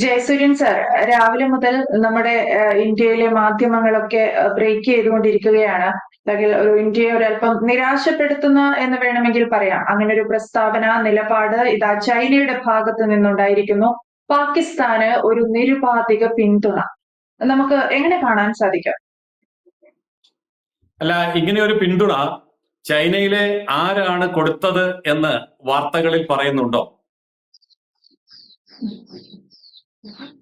Jayasuryan sir രാവിലെ മുതൽ നമ്മുടെ ഇന്ത്യയിലെ മാധ്യമങ്ങളൊക്കെ ബ്രേക്ക് ചെയ്തുകൊണ്ടിരിക്കുകയാണ്. അല്ലെങ്കിൽ ഒരു ഇന്ത്യയെ ഒരല്പം നിരാശപ്പെടുത്തുന്ന എന്ന് വേണമെങ്കിൽ പറയാം. അങ്ങനെ ഒരു പ്രസ്താവന നിലപാട് ഇതാ ചൈനയുടെ ഭാഗത്ത് നിന്നുണ്ടായിരിക്കുന്നു. പാകിസ്ഥാന് ഒരു നിരുപാധിക പിന്തുണ. നമുക്ക് എങ്ങനെ കാണാൻ സാധിക്കും? അല്ല ഇങ്ങനെ ഒരു പിന്തുണ ചൈനയിലെ ആരാണ് കൊടുത്തത് എന്ന് വാർത്തകളിൽ പറയുന്നുണ്ടോ?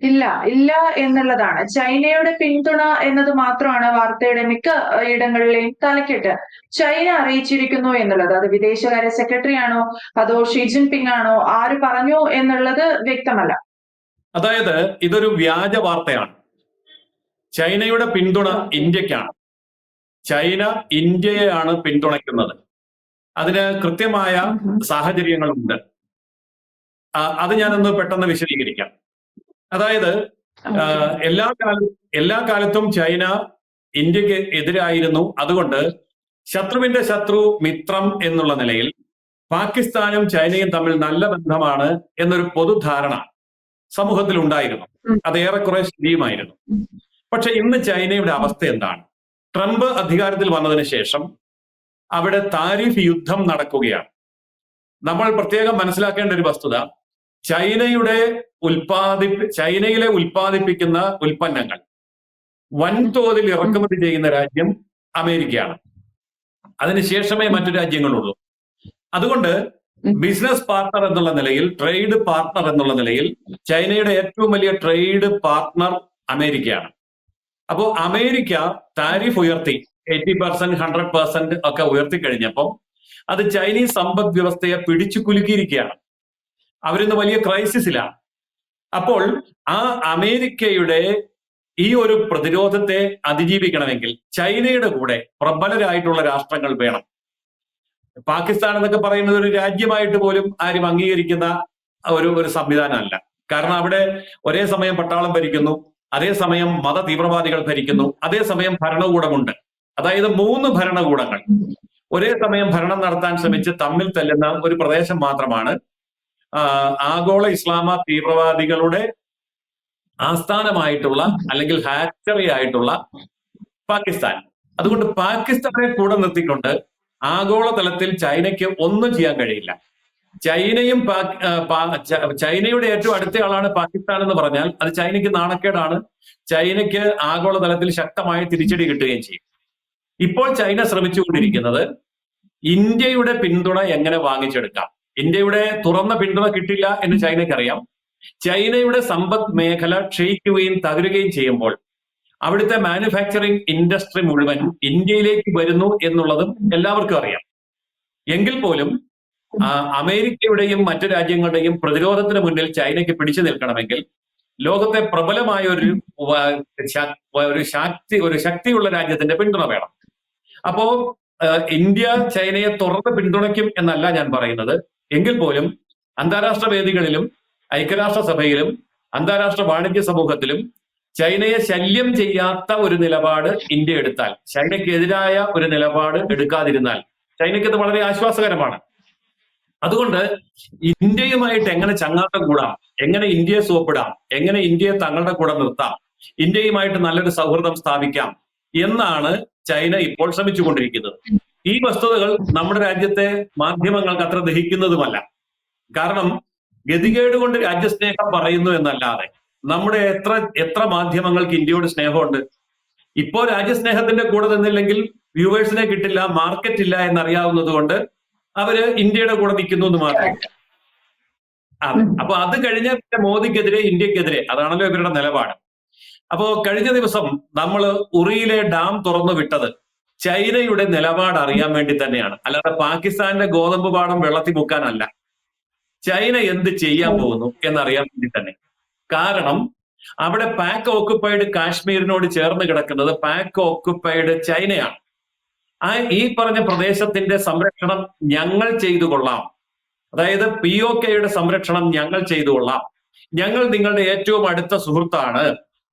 ഇല്ല ഇല്ല എന്നുള്ളതാണ്. ചൈനയുടെ പിന്തുണ എന്നത് മാത്രമാണ് വാർത്തയുടെ മിക്ക ഇടങ്ങളിലെയും തലക്കെട്ട്. ചൈന അറിയിച്ചിരിക്കുന്നു എന്നുള്ളത് അത് വിദേശകാര്യ സെക്രട്ടറി ആണോ അതോ ഷീ ജിൻപിങ് ആണോ ആര് പറഞ്ഞു എന്നുള്ളത് വ്യക്തമല്ല. അതായത് ഇതൊരു വ്യാജ വാർത്തയാണ്. ചൈനയുടെ പിന്തുണ ഇന്ത്യക്കാണ്. ചൈന ഇന്ത്യയെയാണ് പിന്തുണയ്ക്കുന്നത്. അതിന് കൃത്യമായ സാഹചര്യങ്ങളുണ്ട്. അത് ഞാനൊന്ന് പെട്ടെന്ന് വിശദീകരിക്കാം. അതായത് എല്ലാ കാലത്തും എല്ലാ കാലത്തും ചൈന ഇന്ത്യയ്ക്ക് എതിരായിരുന്നു. അതുകൊണ്ട് ശത്രുവിന്റെ ശത്രു മിത്രം എന്നുള്ള നിലയിൽ പാകിസ്ഥാനും ചൈനയും തമ്മിൽ നല്ല ബന്ധമാണ് എന്നൊരു പൊതുധാരണ സമൂഹത്തിൽ ഉണ്ടായിരുന്നു. അത് ഏറെക്കുറെ ശരിയുമായിരുന്നു. പക്ഷെ ഇന്ന് ചൈനയുടെ അവസ്ഥ എന്താണ്? ട്രംപ് അധികാരത്തിൽ വന്നതിന് ശേഷം അവിടെ താരിഫ് യുദ്ധം നടക്കുകയാണ്. നമ്മൾ പ്രത്യേകം മനസ്സിലാക്കേണ്ട ഒരു വസ്തുത ചൈനയുടെ ഉൽപാദി ചൈനയിലെ ഉൽപ്പാദിപ്പിക്കുന്ന ഉൽപ്പന്നങ്ങൾ. വൻതോതിൽ ഇറക്കുമതി ചെയ്യുന്ന രാജ്യം അമേരിക്കയാണ്. അതിനുശേഷമേ മറ്റു രാജ്യങ്ങളുള്ളൂ. അതുകൊണ്ട് ബിസിനസ് പാർട്ണർ എന്നുള്ള നിലയിൽ ട്രേഡ് പാർട്ണർ എന്നുള്ള നിലയിൽ ചൈനയുടെ ഏറ്റവും വലിയ ട്രേഡ് പാർട്ണർ അമേരിക്കയാണ്. അപ്പോൾ അമേരിക്ക താരിഫ് ഉയർത്തി എയ്റ്റി പെർസെന്റ് ഹൺഡ്രഡ് പെർസെന്റ് ഒക്കെ ഉയർത്തി കഴിഞ്ഞപ്പം അത് ചൈനീസ് സമ്പദ് വ്യവസ്ഥയെ പിടിച്ചു കുലുക്കിയിരിക്കുകയാണ്. അവരിന്ന് വലിയ ക്രൈസിസിലാണ് അപ്പോൾ ആ അമേരിക്കയുടെ ഈ ഒരു പ്രതിരോധത്തെ അതിജീവിക്കണമെങ്കിൽ ചൈനയുടെ കൂടെ പ്രബലരായിട്ടുള്ള രാഷ്ട്രങ്ങൾ വേണം. പാകിസ്ഥാൻ എന്നൊക്കെ പറയുന്നത് ഒരു രാജ്യമായിട്ട് പോലും ആരും അംഗീകരിക്കുന്ന ഒരു ഒരു സംവിധാനമല്ല. കാരണം അവിടെ ഒരേ സമയം പട്ടാളം ഭരിക്കുന്നു അതേസമയം മത തീവ്രവാദികൾ ഭരിക്കുന്നു അതേസമയം ഭരണകൂടമുണ്ട്. അതായത് മൂന്ന് ഭരണകൂടങ്ങൾ. ഒരേ സമയം ഭരണം നടത്താൻ ശ്രമിച്ച് തമ്മിൽ തല്ലുന്ന ഒരു പ്രദേശം മാത്രമാണ് ആഗോള ഇസ്ലാമ തീവ്രവാദികളുടെ ആസ്ഥാനമായിട്ടുള്ള അല്ലെങ്കിൽ ഹാച്ചറി ആയിട്ടുള്ള പാകിസ്ഥാൻ. അതുകൊണ്ട് പാകിസ്ഥാനെ കൂടെ നിർത്തിക്കൊണ്ട് ആഗോളതലത്തിൽ ചൈനയ്ക്ക് ഒന്നും ചെയ്യാൻ കഴിയില്ല. ചൈനയും ചൈനയുടെ ഏറ്റവും അടുത്ത ആളാണ് പാകിസ്ഥാൻ എന്ന് പറഞ്ഞാൽ അത് ചൈനയ്ക്ക് നാണക്കേടാണ്. ചൈനയ്ക്ക് ആഗോളതലത്തിൽ ശക്തമായ തിരിച്ചടി കിട്ടുകയും ചെയ്യും. ഇപ്പോൾ ചൈന ശ്രമിച്ചുകൊണ്ടിരിക്കുന്നത് ഇന്ത്യയുടെ പിന്തുണ എങ്ങനെ വാങ്ങിച്ചെടുക്കാം? ഇന്ത്യയുടെ തുറന്ന പിന്തുണ കിട്ടില്ല എന്ന് ചൈനയ്ക്കറിയാം. ചൈനയുടെ സമ്പദ് മേഖല ക്ഷയിക്കുകയും തകരുകയും ചെയ്യുമ്പോൾ അവിടുത്തെ മാനുഫാക്ചറിംഗ് ഇൻഡസ്ട്രി മുഴുവൻ ഇന്ത്യയിലേക്ക് വരുന്നു എന്നുള്ളതും എല്ലാവർക്കും അറിയാം. എങ്കിൽ പോലും അമേരിക്കയുടെയും മറ്റു രാജ്യങ്ങളുടെയും പ്രതിരോധത്തിന് മുന്നിൽ ചൈനയ്ക്ക് പിടിച്ചു നിൽക്കണമെങ്കിൽ ലോകത്തെ പ്രബലമായ ഒരു ഒരു ശക്തി ഒരു ശക്തിയുള്ള രാജ്യത്തിന്റെ പിന്തുണ വേണം. അപ്പോ ഇന്ത്യ ചൈനയെ തുറന്ന് പിന്തുണയ്ക്കും എന്നല്ല ഞാൻ പറയുന്നത്. എങ്കിൽ പോലും അന്താരാഷ്ട്ര വേദികളിലും ഐക്യരാഷ്ട്ര സഭയിലും അന്താരാഷ്ട്ര വാണിജ്യ സമൂഹത്തിലും ചൈനയെ ശല്യം ചെയ്യാത്ത ഒരു നിലപാട് ഇന്ത്യ എടുത്താൽ ചൈനയ്ക്കെതിരായ ഒരു നിലപാട് എടുക്കാതിരുന്നാൽ ചൈനയ്ക്ക് അത് വളരെ ആശ്വാസകരമാണ്. അതുകൊണ്ട് ഇന്ത്യയുമായിട്ട് എങ്ങനെ ചങ്ങാത്തം കൂടാം എങ്ങനെ ഇന്ത്യയെ സോപ്പിടാം എങ്ങനെ ഇന്ത്യയെ തങ്ങളുടെ കൂടെ നിർത്താം ഇന്ത്യയുമായിട്ട് നല്ലൊരു സൗഹൃദം സ്ഥാപിക്കാം എന്നാണ് ചൈന ഇപ്പോൾ ശ്രമിച്ചുകൊണ്ടിരിക്കുന്നത്. ഈ വസ്തുതകൾ നമ്മുടെ രാജ്യത്തെ മാധ്യമങ്ങൾക്ക് അത്ര ദഹിക്കുന്നതുമല്ല. കാരണം ഗതികേട് കൊണ്ട് രാജ്യസ്നേഹം പറയുന്നു എന്നല്ലാതെ നമ്മുടെ എത്ര എത്ര മാധ്യമങ്ങൾക്ക് ഇന്ത്യയോട് സ്നേഹമുണ്ട്. ഇപ്പോ രാജ്യസ്നേഹത്തിന്റെ കൂടെ നിന്നില്ലെങ്കിൽ വ്യൂവേഴ്സിനെ കിട്ടില്ല മാർക്കറ്റ് ഇല്ല എന്നറിയാവുന്നത് കൊണ്ട് അവർ ഇന്ത്യയുടെ കൂടെ നിൽക്കുന്നു എന്ന് മാത്രം. അതെ. അപ്പൊ അത് കഴിഞ്ഞ പിന്നെ മോദിക്കെതിരെ ഇന്ത്യക്കെതിരെ അതാണല്ലോ ഇവരുടെ നിലപാട്. അപ്പോ കഴിഞ്ഞ ദിവസം നമ്മൾ ഉറിയിലെ ഡാം തുറന്നു വിട്ടത് ചൈനയുടെ നിലപാട് അറിയാൻ വേണ്ടി തന്നെയാണ്. അല്ലാതെ പാകിസ്ഥാന്റെ ഗോതമ്പ് പാടം വെള്ളത്തിൽ മുക്കാനല്ല. ചൈന എന്ത് ചെയ്യാൻ പോകുന്നു എന്നറിയാൻ വേണ്ടി തന്നെ. കാരണം അവിടെ പാക്ക് ഓക്കുപ്പൈഡ് കാശ്മീരിനോട് ചേർന്ന് കിടക്കുന്നത് പാക്ക് ഓക്കുപ്പൈഡ് ചൈനയാണ്. ആ ഈ പറഞ്ഞ പ്രദേശത്തിന്റെ സംരക്ഷണം ഞങ്ങൾ ചെയ്തു കൊള്ളാം. അതായത് പി ഒ കെയുടെ സംരക്ഷണം ഞങ്ങൾ ചെയ്തു കൊള്ളാം. ഞങ്ങൾ നിങ്ങളുടെ ഏറ്റവും അടുത്ത സുഹൃത്താണ്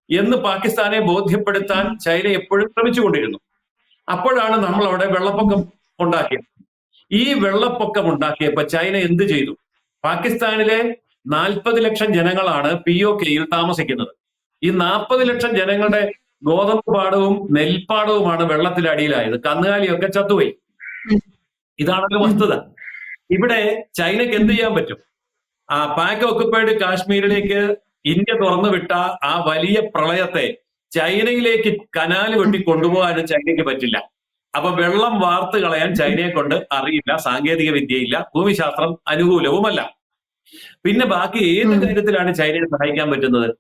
എന്ന് പാകിസ്ഥാനെ ബോധ്യപ്പെടുത്താൻ ചൈന എപ്പോഴും ശ്രമിച്ചുകൊണ്ടിരുന്നു. അപ്പോഴാണ് നമ്മൾ അവിടെ വെള്ളപ്പൊക്കം ഉണ്ടാക്കിയത്. ഈ വെള്ളപ്പൊക്കം ഉണ്ടാക്കിയപ്പോ ചൈന എന്ത് ചെയ്തു? പാകിസ്ഥാനിലെ നാൽപ്പത് ലക്ഷം ജനങ്ങളാണ് പി ഒ കെയിൽ താമസിക്കുന്നത്. ഈ നാൽപ്പത് ലക്ഷം ജനങ്ങളുടെ ഗോതമ്പ് പാടവും നെൽപ്പാടവുമാണ് വെള്ളത്തിലടിയിലായത് കന്നുകാലിയൊക്കെ ചത്തുപോയി. ഇതാണല്ലോ വസ്തുത. ഇവിടെ ചൈനക്ക് എന്ത് ചെയ്യാൻ പറ്റും? ആ പാക് ഓക്കുപ്പൈഡ് കാശ്മീരിലേക്ക് ഇന്ത്യ തുറന്നു വിട്ട ആ വലിയ പ്രളയത്തെ ചൈനയിലേക്ക് കനാൽ വെട്ടി കൊണ്ടുപോകാനും ചൈനയ്ക്ക് പറ്റില്ല. അപ്പൊ വെള്ളം വാർത്ത് കളയാൻ ചൈനയെ കൊണ്ട് അറിയില്ല സാങ്കേതിക വിദ്യയില്ല ഭൂമിശാസ്ത്രം അനുകൂലവുമല്ല. പിന്നെ ബാക്കി ഏത്. കാര്യത്തിലാണ് ചൈനയെ സഹായിക്കാൻ പറ്റുന്നത്?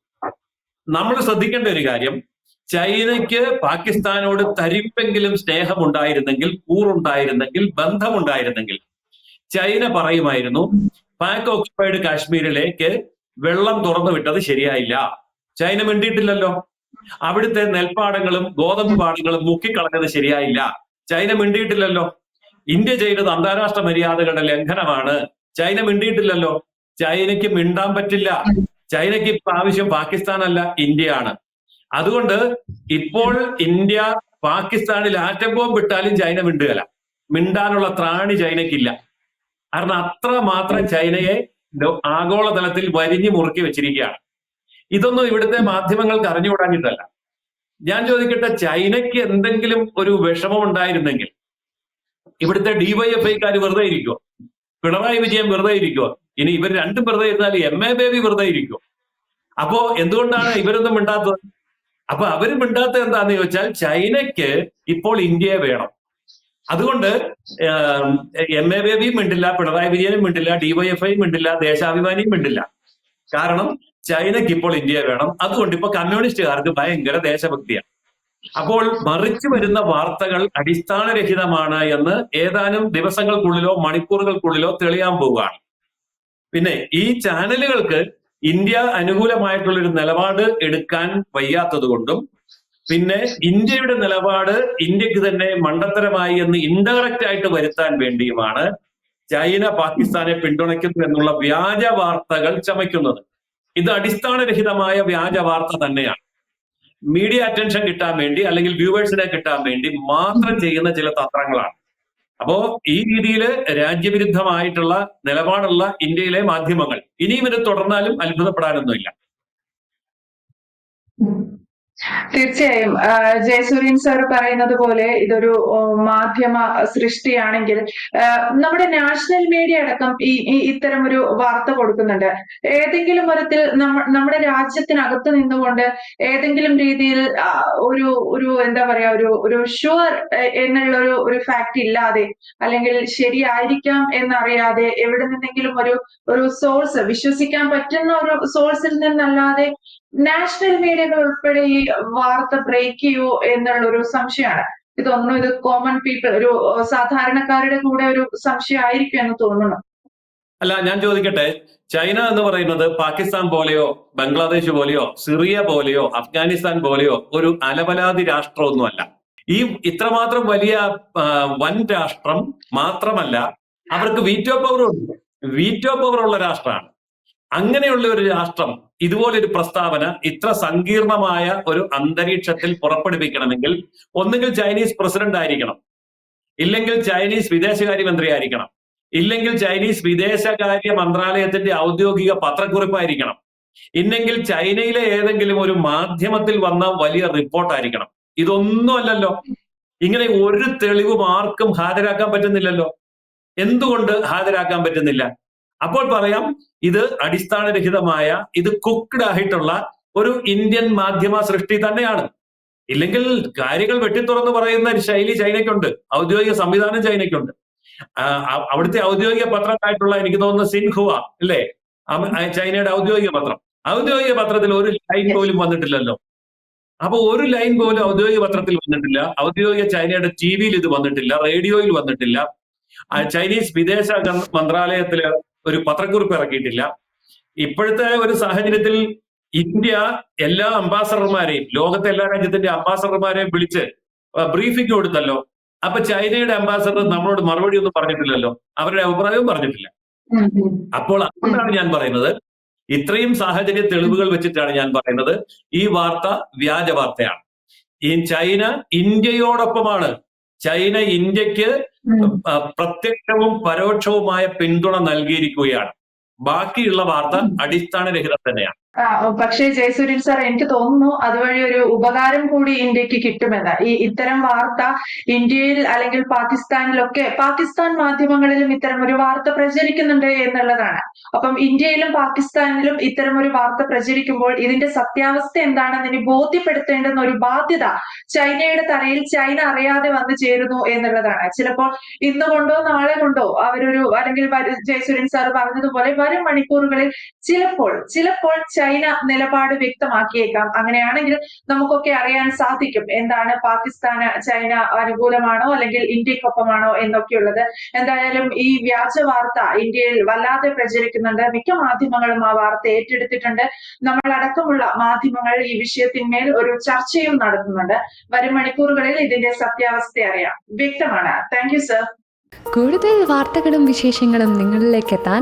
നമ്മൾ ശ്രദ്ധിക്കേണ്ട ഒരു കാര്യം ചൈനയ്ക്ക് പാകിസ്ഥാനോട് തരിപ്പെങ്കിലും സ്നേഹമുണ്ടായിരുന്നെങ്കിൽ കൂറുണ്ടായിരുന്നെങ്കിൽ ബന്ധമുണ്ടായിരുന്നെങ്കിൽ ചൈന പറയുമായിരുന്നു പാക് ഓക്യുപൈഡ് കാശ്മീരിലേക്ക് വെള്ളം തുറന്നു വിട്ടത് ശരിയായില്ല. ചൈന മിണ്ടിയിട്ടില്ലല്ലോ. അവിടുത്തെ നെൽപ്പാടങ്ങളും ഗോതമ്പ് പാടങ്ങളും മുക്കിക്കളഞ്ഞത് ശരിയായില്ല. ചൈന മിണ്ടിയിട്ടില്ലല്ലോ. ഇന്ത്യ ചെയ്തത് അന്താരാഷ്ട്ര മര്യാദകളുടെ ലംഘനമാണ്. ചൈന മിണ്ടിയിട്ടില്ലല്ലോ. ചൈനയ്ക്ക് മിണ്ടാൻ പറ്റില്ല. ചൈനയ്ക്ക് ആവശ്യം പാകിസ്ഥാനല്ല ഇന്ത്യയാണ്. അതുകൊണ്ട് ഇപ്പോൾ ഇന്ത്യ പാകിസ്ഥാനിൽ ആറ്റം ബോംബ് ഇട്ടാലും ചൈന മിണ്ടുകല മിണ്ടാനുള്ള ത്രാണി ചൈനയ്ക്കില്ല. കാരണം അത്ര മാത്രം ചൈനയെ ആഗോളതലത്തിൽ വരിഞ്ഞു മുറുക്കി വെച്ചിരിക്കുകയാണ്. ഇതൊന്നും ഇവിടുത്തെ മാധ്യമങ്ങൾക്ക് അറിഞ്ഞുകൂടാഞ്ഞിട്ടല്ല. ഞാൻ ചോദിക്കട്ടെ ചൈനയ്ക്ക് എന്തെങ്കിലും ഒരു വിഷമം ഉണ്ടായിരുന്നെങ്കിൽ ഇവിടുത്തെ ഡിവൈഎഫ്ഐക്കാർ വെറുതെ ഇരിക്കുമോ പിണറായി വിജയൻ വെറുതെ ഇരിക്കുമോ ഇനി ഇവർ രണ്ടും വെറുതെ ഇരുന്നാൽ എം എ ബേബി വെറുതെ ഇരിക്കുമോ അപ്പോ എന്തുകൊണ്ടാണ് ഇവരൊന്നും മിണ്ടാത്തത്? അപ്പൊ അവർ മിണ്ടാത്തത് എന്താന്ന് ചോദിച്ചാൽ ചൈനയ്ക്ക് ഇപ്പോൾ ഇന്ത്യയെ വേണം. അതുകൊണ്ട് എം എ ബേബിയും മിണ്ടില്ല പിണറായി വിജയനും മിണ്ടില്ല ഡിവൈഎഫ്ഐയും മിണ്ടില്ല ദേശാഭിമാനിയും മിണ്ടില്ല. കാരണം ചൈനയ്ക്ക് ഇപ്പോൾ ഇന്ത്യ വേണം. അതുകൊണ്ട് ഇപ്പൊ കമ്മ്യൂണിസ്റ്റുകാർക്ക് ഭയങ്കര ദേശഭക്തിയാണ് അപ്പോൾ മറിച്ചു വരുന്ന വാർത്തകൾ അടിസ്ഥാനരഹിതമാണ് എന്ന് ഏതാനും ദിവസങ്ങൾക്കുള്ളിലോ മണിക്കൂറുകൾക്കുള്ളിലോ തെളിയാൻ പോവുകയാണ്. പിന്നെ ഈ ചാനലുകൾക്ക് ഇന്ത്യ അനുകൂലമായിട്ടുള്ളൊരു നിലപാട് എടുക്കാൻ വയ്യാത്തത് കൊണ്ടും പിന്നെ ഇന്ത്യയുടെ നിലപാട് ഇന്ത്യയ്ക്ക് തന്നെ മണ്ടത്തരമായി എന്ന് ഇൻഡയറക്റ്റ് ആയിട്ട് വരുത്താൻ വേണ്ടിയുമാണ് ചൈന പാകിസ്ഥാനെ പിന്തുണയ്ക്കുന്നു എന്നുള്ള വ്യാജ വാർത്തകൾ ചമയ്ക്കുന്നത്. ഇത് അടിസ്ഥാനരഹിതമായ വ്യാജ വാർത്ത തന്നെയാണ്. മീഡിയ അറ്റൻഷൻ കിട്ടാൻ വേണ്ടി അല്ലെങ്കിൽ വ്യൂവേഴ്സിനെ കിട്ടാൻ വേണ്ടി മാത്രം ചെയ്യുന്ന ചില തന്ത്രങ്ങളാണ്. അപ്പോ ഈ രീതിയിൽ രാജ്യവിരുദ്ധമായിട്ടുള്ള നിലപാടുള്ള ഇന്ത്യയിലെ മാധ്യമങ്ങൾ ഇനിയും ഇത് തുടർന്നാലും അത്ഭുതപ്പെടാനൊന്നുമില്ല. തീർച്ചയായും. ജയസൂര്യൻ സാർ പറയുന്നത് പോലെ ഇതൊരു മാധ്യമ സൃഷ്ടിയാണെങ്കിൽ നമ്മുടെ നാഷണൽ മീഡിയ അടക്കം ഈ ഇത്തരം ഒരു വാർത്ത കൊടുക്കുന്നുണ്ട്. ഏതെങ്കിലും തരത്തിൽ നമ്മ നമ്മുടെ രാജ്യത്തിനകത്ത് നിന്നുകൊണ്ട് ഏതെങ്കിലും രീതിയിൽ ഒരു ഒരു എന്താ പറയാ ഒരു ഒരു ഷുവർ എന്നുള്ള ഒരു ഒരു ഫാക്ട് ഇല്ലാതെ അല്ലെങ്കിൽ ശരിയായിരിക്കാം എന്നറിയാതെ എവിടെ നിന്നെങ്കിലും ഒരു ഒരു സോഴ്സ് വിശ്വസിക്കാൻ പറ്റുന്ന ഒരു സോഴ്സിൽ നിന്നല്ലാതെ നാഷണൽ മീഡിയകൾ ഉൾപ്പെടെ ഈ വാർത്ത ബ്രേക്ക് ചെയ്യൂ എന്നുള്ള ഒരു സംശയമാണ് തോന്നുന്നു ഇത് കോമൺ പീപ്പിൾ ഒരു സാധാരണക്കാരുടെ കൂടെ ഒരു സംശയമായിരിക്കും എന്ന് തോന്നുന്നു. അല്ല ഞാൻ ചോദിക്കട്ടെ ചൈന എന്ന് പറയുന്നത് പാകിസ്ഥാൻ പോലെയോ ബംഗ്ലാദേശ് പോലെയോ സിറിയ പോലെയോ അഫ്ഗാനിസ്ഥാൻ പോലെയോ ഒരു അലപലാതി രാഷ്ട്രമൊന്നുമല്ല. ഈ ഇത്രമാത്രം വലിയ വൻ രാഷ്ട്രം മാത്രമല്ല അവർക്ക് വീറ്റോ പവർ ഉണ്ട്. വീറ്റോ പവർ ഉള്ള രാഷ്ട്രമാണ്. അങ്ങനെയുള്ള ഒരു രാഷ്ട്രം ഇതുപോലൊരു പ്രസ്താവന ഇത്ര സങ്കീർണമായ ഒരു അന്തരീക്ഷത്തിൽ പുറപ്പെടുവിക്കണമെങ്കിൽ ഒന്നുകിൽ ചൈനീസ് പ്രസിഡന്റ് ആയിരിക്കണം ഇല്ലെങ്കിൽ ചൈനീസ് വിദേശകാര്യമന്ത്രി ആയിരിക്കണം ഇല്ലെങ്കിൽ ചൈനീസ് വിദേശകാര്യ മന്ത്രാലയത്തിന്റെ ഔദ്യോഗിക പത്രക്കുറിപ്പായിരിക്കണം ഇല്ലെങ്കിൽ ചൈനയിലെ ഏതെങ്കിലും ഒരു മാധ്യമത്തിൽ വന്ന വലിയ റിപ്പോർട്ടായിരിക്കണം. ഇതൊന്നും ഇങ്ങനെ ഒരു തെളിവും ആർക്കും ഹാജരാക്കാൻ പറ്റുന്നില്ലല്ലോ. എന്തുകൊണ്ട് ഹാജരാക്കാൻ പറ്റുന്നില്ല? അപ്പോൾ പറയാം ഇത് അടിസ്ഥാനരഹിതമായ ഇത് കുക്ക്ഡ് ആയിട്ടുള്ള ഒരു ഇന്ത്യൻ മാധ്യമ സൃഷ്ടി തന്നെയാണ്. ഇല്ലെങ്കിൽ കാര്യങ്ങൾ വെട്ടിത്തുറന്ന് പറയുന്ന ഒരു ശൈലി ചൈനയ്ക്കുണ്ട് ഔദ്യോഗിക സംവിധാനം ചൈനയ്ക്കുണ്ട്. അവിടുത്തെ ഔദ്യോഗിക പത്രമായിട്ടുള്ള എനിക്ക് തോന്നുന്ന സിൻഹുവ അല്ലേ? ചൈനയുടെ ഔദ്യോഗിക പത്രം. ഔദ്യോഗിക പത്രത്തിൽ ഒരു ലൈൻ പോലും വന്നിട്ടില്ലല്ലോ. അപ്പൊ ഒരു ലൈൻ പോലും ഔദ്യോഗിക പത്രത്തിൽ വന്നിട്ടില്ല ഔദ്യോഗിക ചൈനയുടെ ടി വിയിൽ ഇത് വന്നിട്ടില്ല റേഡിയോയിൽ വന്നിട്ടില്ല. ചൈനീസ് വിദേശ മന്ത്രാലയത്തിൽ ഒരു പത്രക്കുറിപ്പ് ഇറക്കിയിട്ടില്ല. ഇപ്പോഴത്തെ ഒരു സാഹചര്യത്തിൽ ഇന്ത്യ എല്ലാ അംബാസഡർമാരെയും ലോകത്തെ എല്ലാ രാജ്യത്തിന്റെ അംബാസഡർമാരെയും വിളിച്ച് ബ്രീഫിംഗ് കൊടുത്തല്ലോ. അപ്പൊ ചൈനയുടെ അംബാസഡർ നമ്മളോട് മറുപടി ഒന്നും പറഞ്ഞിട്ടില്ലല്ലോ. അവരുടെ അഭിപ്രായവും പറഞ്ഞിട്ടില്ല. അപ്പോൾ അതുകൊണ്ടാണ് ഞാൻ പറയുന്നത്. ഇത്രയും സാഹചര്യ തെളിവുകൾ വെച്ചിട്ടാണ് ഞാൻ പറയുന്നത്. ഈ വാർത്ത വ്യാജ വാർത്തയാണ്. ഈ ചൈന ഇന്ത്യയോടൊപ്പമാണ്. ചൈന ഇന്ത്യയ്ക്ക് പ്രത്യക്ഷവും പരോക്ഷവുമായ പിന്തുണ നൽകിയിരിക്കുകയാണ്. ബാക്കിയുള്ള വാർത്ത അടിസ്ഥാനരഹിതം തന്നെയാണ്. പക്ഷേ ജയസൂര്യൻ സാർ എനിക്ക് തോന്നുന്നു അതുവഴി ഒരു ഉപകാരം കൂടി ഇന്ത്യയ്ക്ക് കിട്ടുമെന്ന്. ഈ ഇത്തരം വാർത്ത ഇന്ത്യയിൽ അല്ലെങ്കിൽ പാകിസ്ഥാനിലൊക്കെ പാകിസ്ഥാൻ മാധ്യമങ്ങളിലും ഇത്തരം ഒരു വാർത്ത പ്രചരിക്കുന്നുണ്ട് എന്നുള്ളതാണ്. അപ്പം ഇന്ത്യയിലും പാകിസ്ഥാനിലും ഇത്തരം ഒരു വാർത്ത പ്രചരിക്കുമ്പോൾ ഇതിന്റെ സത്യാവസ്ഥ എന്താണെന്ന് ഇനി ബോധ്യപ്പെടുത്തേണ്ടുന്ന ഒരു ബാധ്യത ചൈനയുടെ തലയിൽ ചൈന അറിയാതെ വന്നു ചേരുന്നു എന്നുള്ളതാണ്. ചിലപ്പോൾ ഇന്ന് കൊണ്ടോ നാളെ കൊണ്ടോ അവരൊരു അല്ലെങ്കിൽ ജയസൂര്യൻ സാർ പറഞ്ഞതുപോലെ വരും മണിക്കൂറുകളിൽ ചിലപ്പോൾ ചിലപ്പോൾ ചൈന നിലപാട് വ്യക്തമാക്കിയേക്കാം. അങ്ങനെയാണെങ്കിൽ നമുക്കൊക്കെ അറിയാൻ സാധിക്കും എന്താണ് പാകിസ്ഥാന് ചൈന അനുകൂലമാണോ അല്ലെങ്കിൽ ഇന്ത്യക്കൊപ്പമാണോ എന്നൊക്കെയുള്ളത്. എന്തായാലും ഈ വ്യാജ വാർത്ത ഇന്ത്യയിൽ വല്ലാതെ പ്രചരിക്കുന്നുണ്ട്. മിക്ക മാധ്യമങ്ങളും ആ വാർത്ത ഏറ്റെടുത്തിട്ടുണ്ട്. നമ്മൾ അടക്കമുള്ള മാധ്യമങ്ങൾ ഈ വിഷയത്തിന്മേൽ ഒരു ചർച്ചയും നടത്തുന്നുണ്ട്. വരും മണിക്കൂറുകളിൽ ഇതിന്റെ സത്യാവസ്ഥ അറിയാം. വ്യക്തമാണ്. താങ്ക് യു സർ കൂടുതൽ വാർത്തകളും വിശേഷങ്ങളും നിങ്ങളിലേക്ക് എത്താൻ